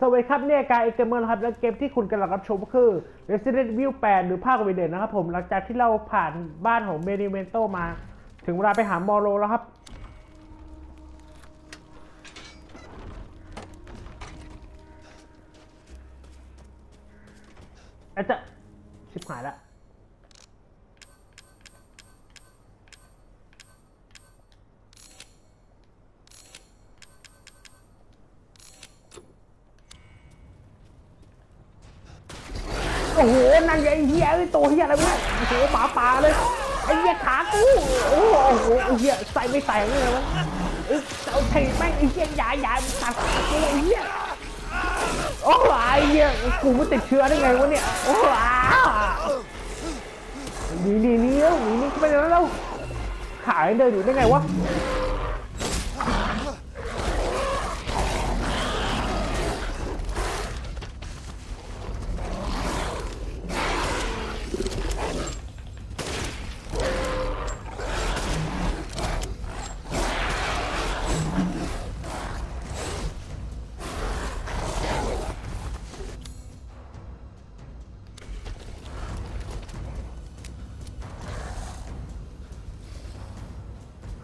สวัสดีครับเนี่ยกายเอกเมอร์นะครับและเกมที่คุณกำลังรับชมก็คือ Resident Evil 8 หรือภาควีเดนนะครับผมหลังจากที่เราผ่านบ้านของเมนิเมนโตมา ถึงเวลาไปหามอโรแล้วครับ อาจจะชิบหายละ เหี้ยอ้ตัวเหี้ยอะไรวะโอ้โหหมาป่าเลยไอ้เหี้ยขากูโอ้โหโอ้โหไอ้เหี้ยใส่ไม่ใส่เลยวะเอาเทแม่งไอ้เหี้ยใหญ่ใหญ่ตัดกูไอ้เหี้ยโอ้โหไอ้เหี้ยกูไม่ติดเชื้อได้ไงวะเนี่ยโอ้โหหนีหนีหนีแล้วหนีหนีไปแล้วขายเดินอยู่ได้ไงวะ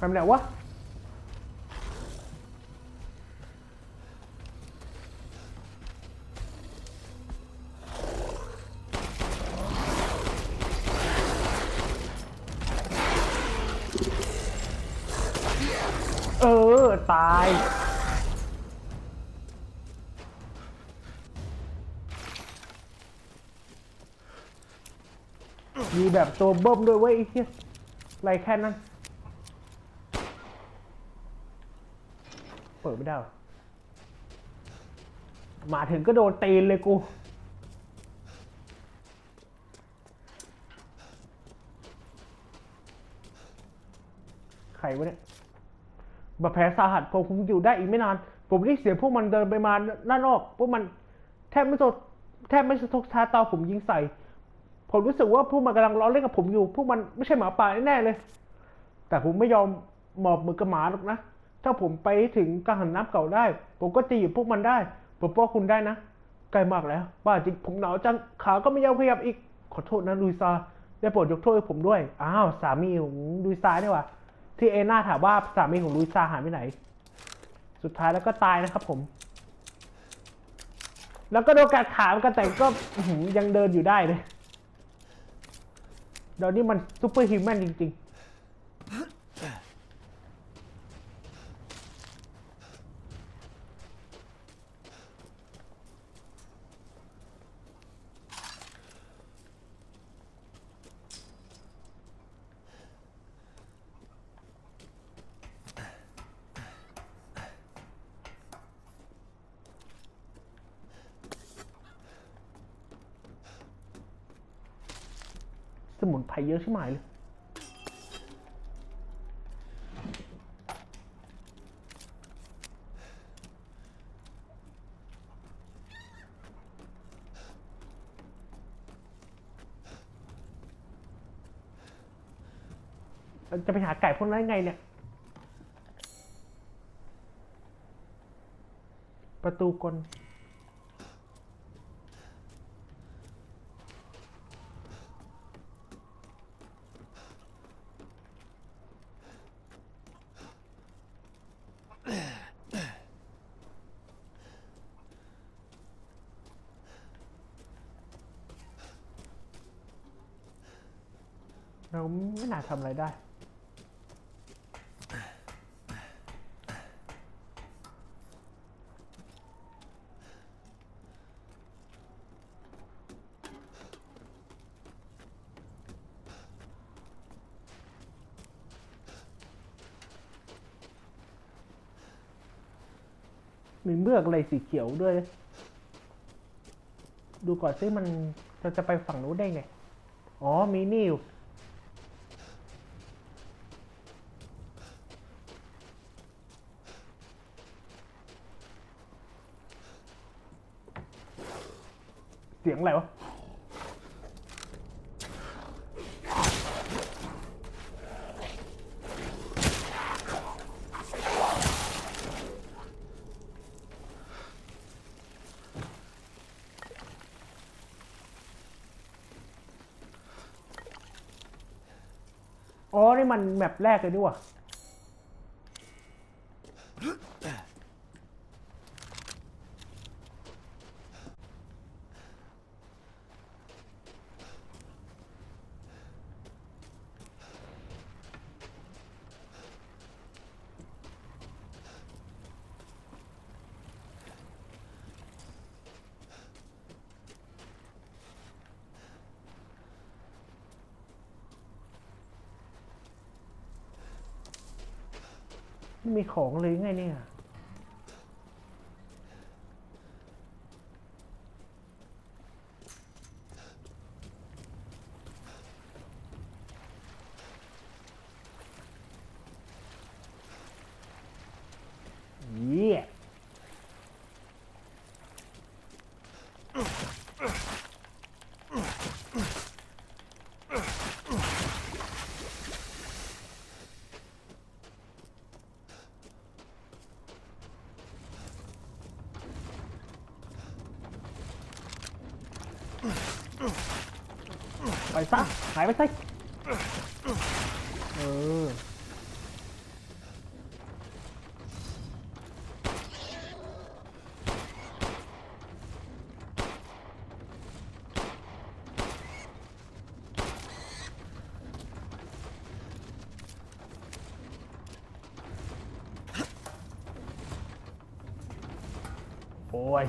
ทำไหนวะเออ ตาย มีแบบตัวเบิ้มด้วยเว้ยไอ้เหี้ยไรแค่นั้น เปิดไม่ได้ มาถึงก็โดนตีนเลยกู ใครวะเนี่ยบาดแผลสาหัสผมคงอยู่ได้อีกไม่นาน ผมได้เสียงพวกมันเดินไปมาด้านนอกพวกมันแทบไม่สะแทบไม่สะทกชาตาผมยิงใส่ ผมรู้สึกว่าพวกมันกำลังล้อเล่นกับผมอยู่ พวกมันไม่ใช่หมาป่าแน่เลย แต่ผมไม่ยอมหมอบมือกับหมาหรอกนะ ถ้าผมไปถึงกังหันน้ำเก่าได้ ผมก็จะหยิบพวกมันได้ผมป้อคุณได้นะใกล้มากแล้ว บ้าจริงผมหนาวจังขาก็ไม่ยอมขยับอีก ขอโทษนะลุยซาได้โปรดยกโทษให้ผมด้วย อ้าวสามีของลุยซาเนี่ยว่ะที่เอน่าถามว่าสามีของลุยซาหายไปไหน สุดท้ายแล้วก็ตายนะครับผม แล้วก็โดนกัดขาเหมือนกันแต่ก็ยังเดินอยู่ได้เลยเดี๋ยวนี้มันซูเปอร์ฮิวแมนจริง ๆ สมุนไพรเยอะใช่ไหมเลยจะไปหาไก่พวกนั้นยังไงเนี่ย ประตูกล เราไม่น่า ทำอะไรได้ มีเมือกอะไรสีเขียวด้วย ดูก่อนซิมันเราจะไปฝั่งนู้นได้ไง อ๋อมีนี่อยู่ อะไรวะอ๋อ นี่มันแบบแรกเลยด้ว่า ไม่มีของเลยไงเนี่ย เยี่ย ไปซะหายไปซะเออโอ้ย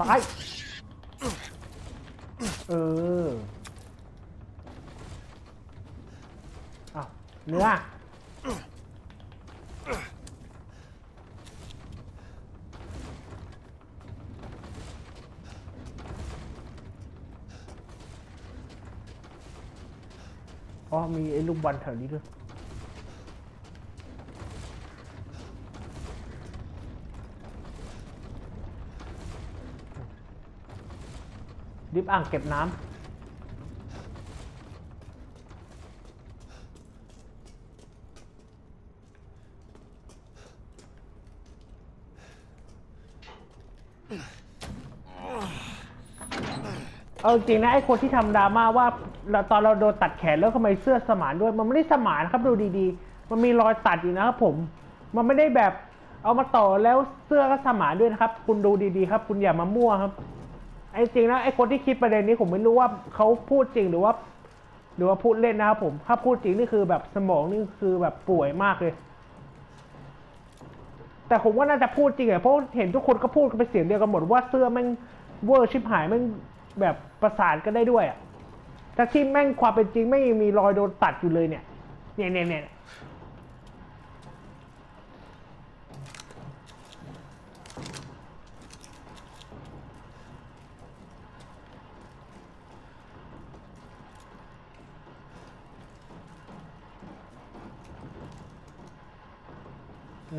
ตาย เอออ้าวเนื้อ ไอ้ลูกบอลแถวนี้ด้วยดิบอ่างเก็บน้ำเอาจริงนะไอ้คนที่ทำดราม่าว่า เราตอนเราโดนตัดแขนแล้วทำไมเสื้อสมานด้วย มันไม่ได้สมานนะครับดูดีๆ มันมีรอยตัดอยู่นะครับผม มันไม่ได้แบบเอามาต่อแล้วเสื้อก็สมานด้วยนะครับ คุณดูดีๆครับ คุณอย่ามามั่วครับไอ้จริงนะไอ้คนที่คิดประเด็นนี้ผมไม่รู้ว่าเขาพูดจริงหรือว่า หรือว่าพูดเล่นนะครับผม ถ้าพูดจริงนี่คือแบบสมองนี่คือแบบป่วยมากเลย แต่ผมว่าน่าจะพูดจริงอะเพราะเห็นทุกคนก็พูดกันเป็นเสียงเดียวกันหมดว่าเสื้อแม่งเวอร์ชิบหายแม่งแบบประสานกันได้ด้วยอะ แต่ที่แม่งความเป็นจริงไม่มีรอยโดนตัดอยู่เลยเนี่ย เนี่ยเนี่ยเนี่ย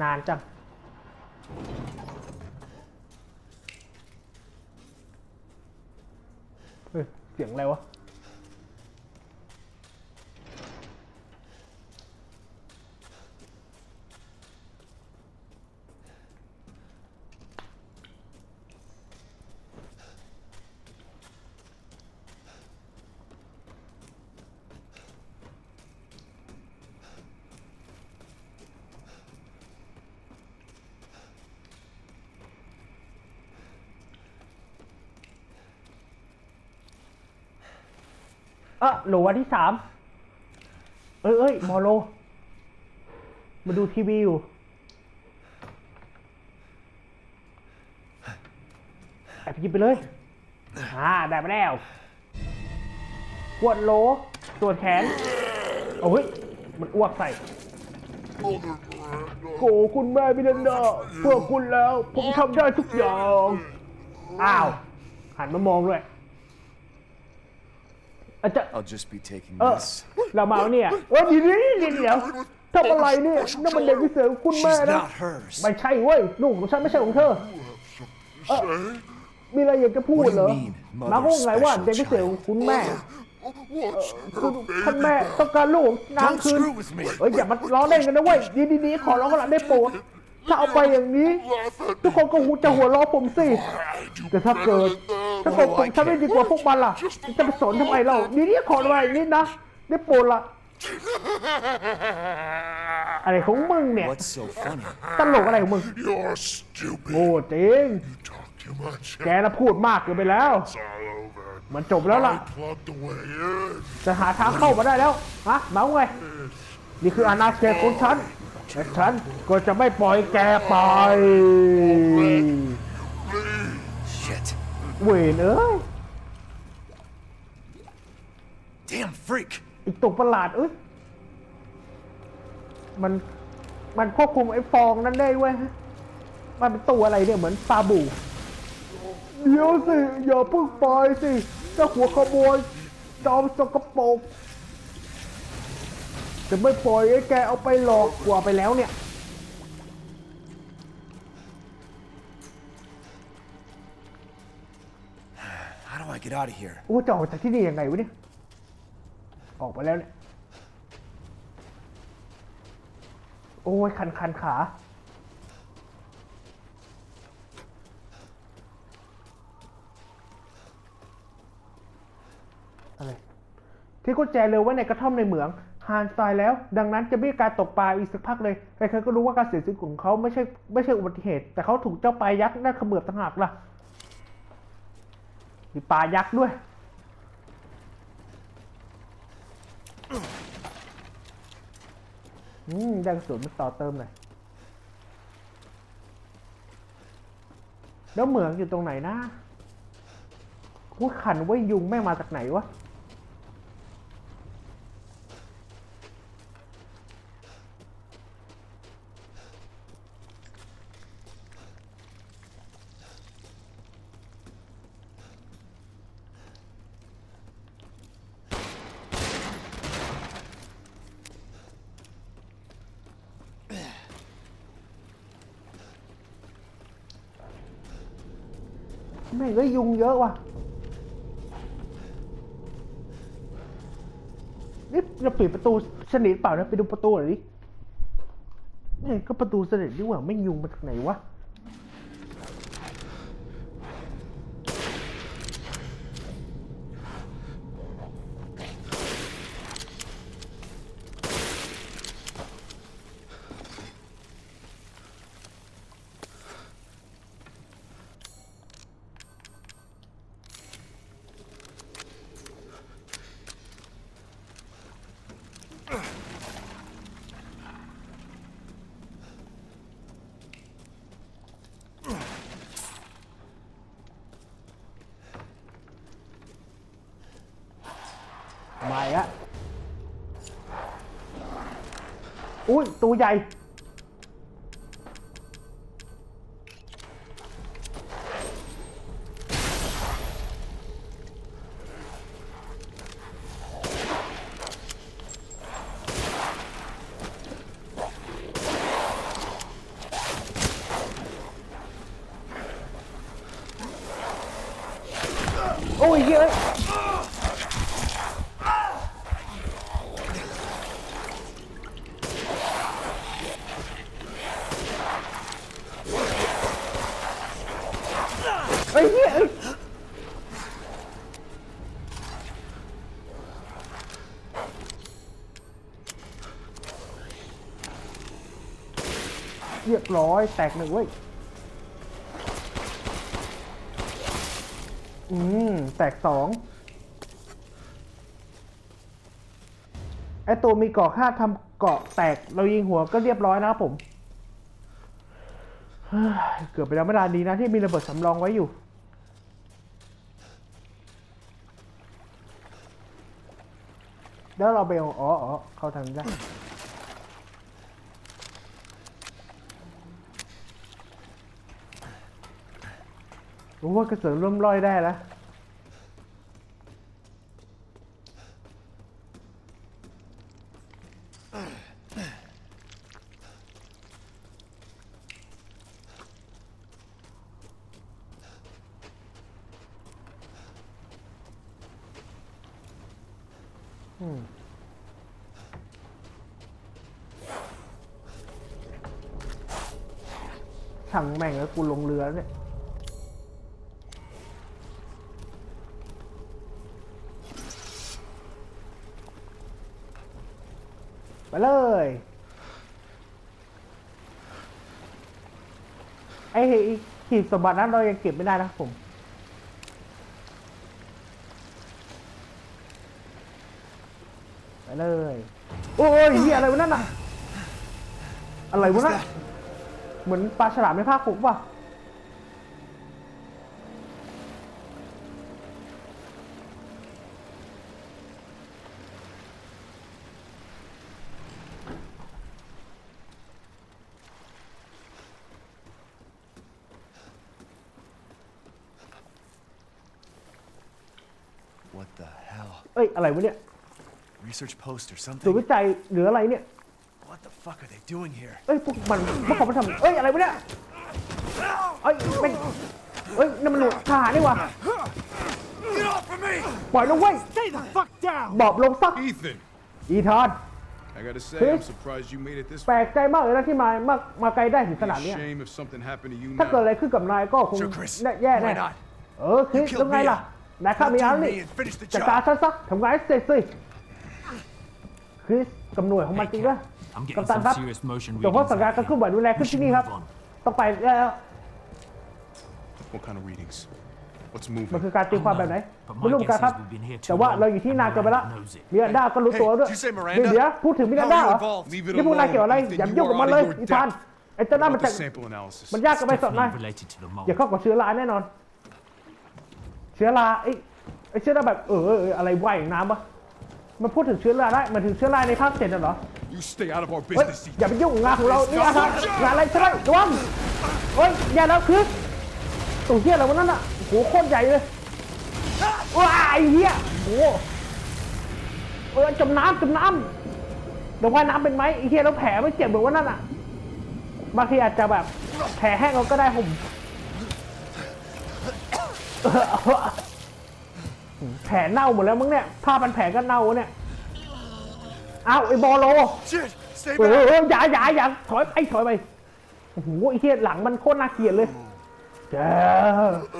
นานจังเฮ้ยเสียงอะไรวะ เออโหลวันที่สามเอ้ยเอ้ยมอโล มาดูทีวีอยู่ แอบหยิบไปเลย อ่า ได้มาแล้วปวดโหลตรวจแขนโอ้ย มันอ้วกใส่ โกคุณแม่พี่นันดาเพื่อคุณแล้ว ผมทำได้ทุกอย่าง อ้าว หันมามองด้วย อาจจะ I'll just be taking เออ this. เรามาเนี่ยเออเดียวเดี๋ยวเดี๋ยวทำอะไรเนี่ยนั่นมันเด็กพิเศษของคุณแม่ She's นะ not hers. ไม่ใช่เว้ยลูกของฉันไม่ใช่ของเธอเออมีอะไรอยากจะพูดเหรอ What do you mean, มาพูดไงว่า mother เด็กพิเศษของคุณแม่ What's คุณ her ท่าน baby? แม่ต้องการลูกนาง Don't คืน screw with me. เอ้ยอย่ามาล้อเล่นกันนะเว้ยดีดีๆขอร้องกันละได้โปรด ถ้าเอาไปอย่างนี้ ทุกคนก็จะหัวเราะผมสิ แต่ถ้าเกิด ถ้าเกิดผมทำได้ดีกว่าพวกมันล่ะ จะไปสนทำไมเรานี่นี่ขอไว้นี่นะ ได้โปรดละ อะไรของมึงเนี่ย What's so funny? ตลกอะไรของมึง You're stupid. โง่จริง You talk too much. แกน่ะพูดมากเกินไปแล้ว It's all over. มันจบแล้วล่ะ I plugged the way in. จะหาทางเข้ามาได้แล้ว ฮะเมาไง นี่คืออาณาเขตของฉัน และฉันก็จะไม่ปล่อยแกไป Shit. เวนเอ้ย Damn freak. อีกตกประหลาดเอ้ย มันมันควบคุมไอ้ฟองนั้นได้เว้ยมันเป็นตัวอะไรเนี่ยเหมือนปลาบู เดี๋ยวสิ อย่าเพิ่งไปสิเจ้าหัวขโมยจอมสกปรก จะไม่ปล่อยให้แกเอาไปหลอกกว่าไปแล้วเนี่ย How do I get out of here? โอ้จะออกจากที่นี่ยังไงวะเนี่ย ออกไปแล้วเนี่ย โอ้ยคันคันขา อะไรที่กุญแจเรือไว้ในกระท่อมในเหมือง ฮานตายแล้ว ดังนั้นจะไม่มีการตกปลาอีกสักพักเลยใครๆก็รู้ว่าการเสียชีวิตของเขาไม่ใช่ไม่ใช่อุบัติเหตุ แต่เขาถูกเจ้าปลายักษ์นั่นเขมือบต่างหากล่ะมีปลายักษ์ด้วยอืมได้กระสุนมาต่อเติมหน่อยแล้วเหมืองอยู่ตรงไหนนะกูขันไว้ยุงแม่มาจากไหนวะ ม่งก็ยุงเยอะว่ะนี่เราปิดประตูสนิทเปล่านะไปดูประตูหน่อยดินี่ก็ประตูสนิทดีกว่าไม่งยุงมาจากไหนวะ อุ้ยตัวใหญ่ เรียบร้อย แตกหนึ่งเว้ย อืม แตกสองไอตัวมีเกาะค่าทำเกาะแตก เรายิงหัวก็เรียบร้อยนะครับผม เกือบไปแล้วไม่นานดีนะ ที่มีระเบิดสำรองไว้อยู่แล้วเราไปอาอ๋ออ๋อเข้าทางนี้ได้ รู้ว่ากระสือร่วมร้อยได้แล้วอืมช่างแม่งแล้วกูลงเรือเนี่ย ไปเลย ไอ้หีบสมบัตินั้นเรายังเก็บไม่ได้นะผม ไปเลย โอ้ยเฮียอะไรวะนั่นน่ะ อะไรวะนั่นเหมือนปลาฉลามในภาคผมว่ะ What the hell? เอ้ย อะไรวะเนี่ย Research post or ศูนย์ something? วิจัยหรืออะไรเนี่ย What the fuck are they doing here? เอ้ยพวกมันพวกเขาไปทำเอ้ยอะไรวะเนี่ยเอ้ยแม่งเอ้ยนั่นมันหน่วยทหารนี่หวะ Get off of me! ปล่อยลงเว้ย Stay the fuck down! บอบลงซัก Ethan, อีธาน I gotta say, Chris? I'm surprised you made it this แปล far. กใจมากเลยนะที่มามามาไกลได้ถึงขนาด Be เนี้ a ย shame if something happened to you ถ้าเกิดอะไร now. ขึ้นกับนายก็คง Sure, Chris. แย่แน่ Why not? เออคริส You แล้ว killed ไง Mia. ล่ะ นายฆ่ามีอัน Now นี่ do me and finish the จัดการ job. ฉันซะทำงานให้เสร็จสิคริสกับหน่วยของมันจริงด้วย I'm กัป getting ตัน some ครับ serious motion เดี๋ยวพอ readings สัญญาณ out การ here. เคลื่อนไหวรุนแรงขึ้น We ที่ should นี่ครับ move on. ต้องไปแล้ว What kind of readings? What's มัน moving? คือการตีความแบบไหน But my ไม่รู้เหมือนกันครับ guess is we've been here too แต่ว่า long, เราอยู่ที่ and นานเกินไปแล้ว Miranda knows it. มิรันดาก็รู้ตัวด้วย Hey, did you say Miranda? เดี๋ยวเดี๋ยวพูดถึงมิรันดาเหรอ How are you involved? Leave it นี่พวกนาย alone, เกี่ยวอะไร Ethan. อย่า You ยุ่งกับ are มัน out เลย of your อีธาน depth. ไอ้เจ้านั่น What มัน about จะ the sample analysis? มันยากเกันไปสดนาย Definitely related to the อย่า mole. เข้ากับเชื้อราแน่นอน เชื้อราไอ้ไอ้เชื้อราแบบเออเออเอออะไรว่ายอย่างน้ำวะมันพูดถึงเชื้อราได้มันถึงเชื้อราในภาคเจ็ดน่ะเหรอ You stay out of our เฮ้ย business, อย่า Ethan. ไปยุ่งงานของเรา นี่อาหารงานอะไรใช่ไหมระวังเฮ้ย อย่าแล้วคือตัวเหี้ยอะไรวะนั่นอะโหโคตรใหญ่เลยว้ายไอ้เหี้ยโหเออจมน้ำจมน้ำเดี๋ยวว่ายน้ำเป็นไหมไอ้เหี้ยแล้วแผลไม่เจ็บเหมือนว่านั่นอะบางทีอาจจะแบบแผลแห้งเราก็ได้ผม แผลเน่าหมดแล้วมั้งเนี่ยผ้าพันแผลก็เน่าเนี่ยอ้าวไอ้บอโล Shit! Stay เออ back! เอออย่าอย่าอย่าถอยไปถอยไปโอ้โหไอ้เหี้ยหลังมันโคตรน่าเกลียดเลยแก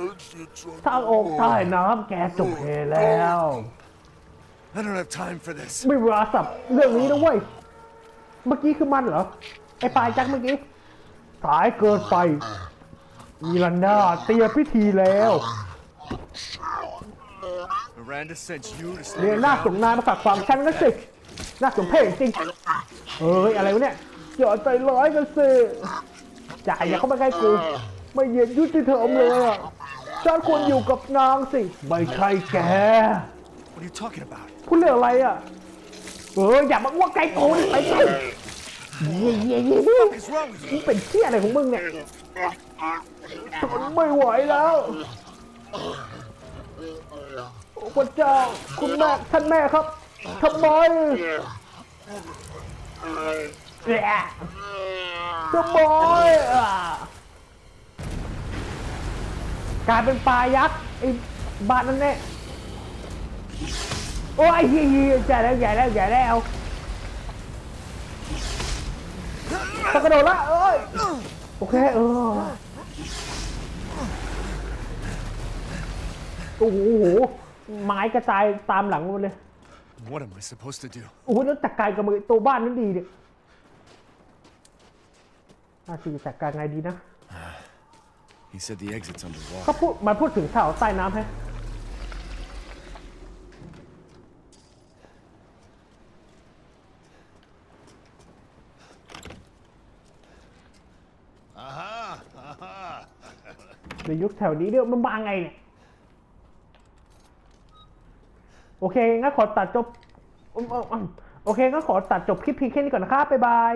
Exits on ถ้า the ออก wall. ใต้น้ำแกจบเฮแล้ว I don't have time for this. ไม่เวลาสับเรื่องนี้นะเว้ย เมื่อกี้คือมันเหรอ ไอ้ปลายจักเมื่อกี้ สายเกินไปมีลันดาเตรียมพิธีแล้ว Miranda sent you to เรีย stay นหน้าส่ง around. นายมาฝากความฉันก็สิน่าสมเพชจริงเฮ้ยอะไรวะเนี่ยอย่าใจร้ายกันสิจ่ายอย่าเข้ามาใกล้กู ไม่เย็นยุติธรรมเลยอะฉันควรอยู่กับนางสิ ไม่ใช่แก What are you talking about? คุณเรื่องอะไรอะ เอออย่ามาอ้วกไก่กูนี่ไปไปเย่เย่เย่ What is wrong with มึ you? งเป็นเที่ยอะไรของมึงเนี่ยทนไม่ไหวแล้วโอ้พระเจ้า คุณแม่ท่านแม่ครับทำไมทำไมอะกลายเป็นปลายักษ์ไอ้บานนั่นแน่โอ้ยเฮียเฮียใหญ่แล้วใหญ่แล้วใหญ่แล้วตะกระโดดละเอ้ยโอเคเออโอ้โห ไม้กระจายตามหลังหมดเลย What am I supposed to do? โอ้โหแล้วจัดการกับมือตัวบ้านนั้นดีเนี่ยน่าจะจัดการไงดีนะ He said the exit's underwater. เขาพูดมันพูดถึงเสาใต้น้ำให้ในยุคแถวนี้เนี่ยมันมาไงเนี่ย โอเคงั้นขอตัดจบ โอเคงั้นขอตัดจบคลิปเพียงแค่นี้ก่อนนะครับบ๊ายบาย